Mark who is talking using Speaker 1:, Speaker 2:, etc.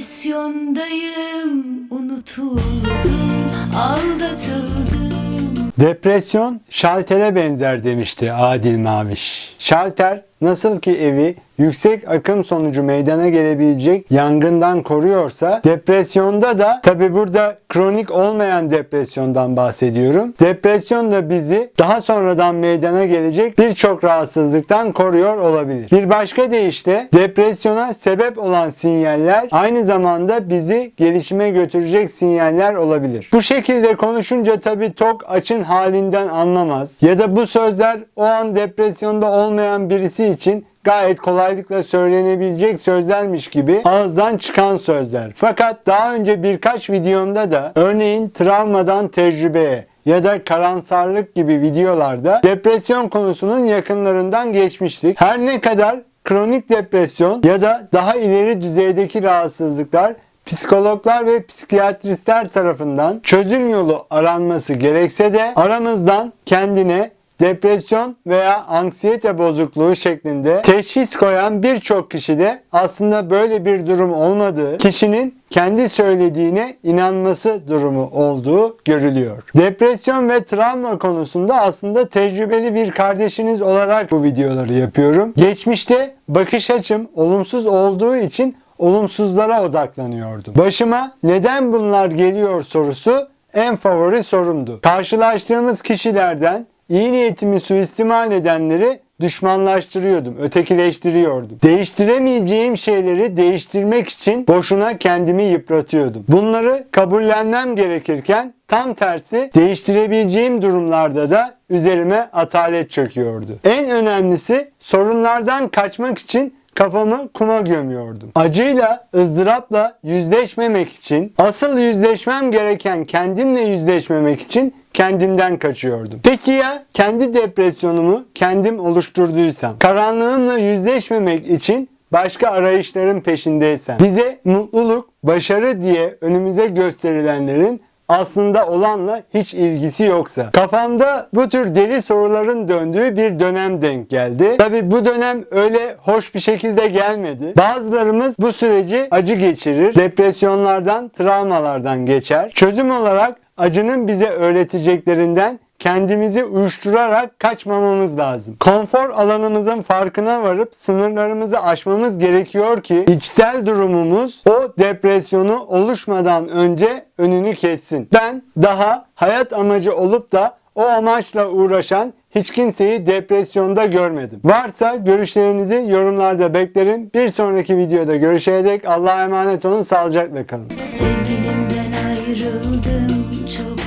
Speaker 1: Depresyondayım, unutuldum, aldatıldım.
Speaker 2: Depresyon şaltere benzer demişti Adil Maviş. Şalter nasıl ki evi yüksek akım sonucu meydana gelebilecek yangından koruyorsa depresyonda da tabi burada kronik olmayan depresyondan bahsediyorum. Depresyon da bizi daha sonradan meydana gelecek birçok rahatsızlıktan koruyor olabilir. Bir başka deyişle depresyona sebep olan sinyaller aynı zamanda bizi gelişime götürecek sinyaller olabilir. Bu şekilde konuşunca tabi tok açın halinden anlamaz ya da bu sözler o an depresyonda olmayan birisi için gayet kolaylıkla söylenebilecek sözlermiş gibi ağızdan çıkan sözler. Fakat daha önce birkaç videomda da örneğin travmadan tecrübeye ya da karamsarlık gibi videolarda depresyon konusunun yakınlarından geçmiştik. Her ne kadar kronik depresyon ya da daha ileri düzeydeki rahatsızlıklar psikologlar ve psikiyatristler tarafından çözüm yolu aranması gerekse de aramızdan kendine depresyon veya anksiyete bozukluğu şeklinde teşhis koyan birçok kişi de aslında böyle bir durum olmadığı, kişinin kendi söylediğine inanması durumu olduğu görülüyor. Depresyon ve travma konusunda aslında tecrübeli bir kardeşiniz olarak bu videoları yapıyorum. Geçmişte bakış açım olumsuz olduğu için olumsuzlara odaklanıyordum. Başıma neden bunlar geliyor sorusu en favori sorumdu. Karşılaştığımız kişilerden iyi niyetimi suistimal edenleri düşmanlaştırıyordum, ötekileştiriyordum. Değiştiremeyeceğim şeyleri değiştirmek için boşuna kendimi yıpratıyordum. Bunları kabullenmem gerekirken tam tersi değiştirebileceğim durumlarda da üzerime atalet çöküyordu. En önemlisi sorunlardan kaçmak için kafamı kuma gömüyordum. Acıyla, ızdırapla yüzleşmemek için, asıl yüzleşmem gereken kendimle yüzleşmemek için kendimden kaçıyordum. Peki ya kendi depresyonumu kendim oluşturduysam, karanlığımla yüzleşmemek için başka arayışların peşindeysem, bize mutluluk, başarı diye önümüze gösterilenlerin aslında olanla hiç ilgisi yoksa. Kafamda bu tür deli soruların döndüğü bir dönem denk geldi. Tabi bu dönem öyle hoş bir şekilde gelmedi. Bazılarımız bu süreci acı geçirir. Depresyonlardan, travmalardan geçer. Çözüm olarak acının bize öğreteceklerinden kendimizi uyuşturarak kaçmamamız lazım. Konfor alanımızın farkına varıp sınırlarımızı aşmamız gerekiyor ki içsel durumumuz o depresyonu oluşmadan önce önünü kessin. Ben daha hayat amacı olup da o amaçla uğraşan hiç kimseyi depresyonda görmedim. Varsa görüşlerinizi yorumlarda beklerim. Bir sonraki videoda görüşene dek Allah'a emanet olun. Sağlıcakla kalın.
Speaker 1: Sevgilimden ayrıldım, çok.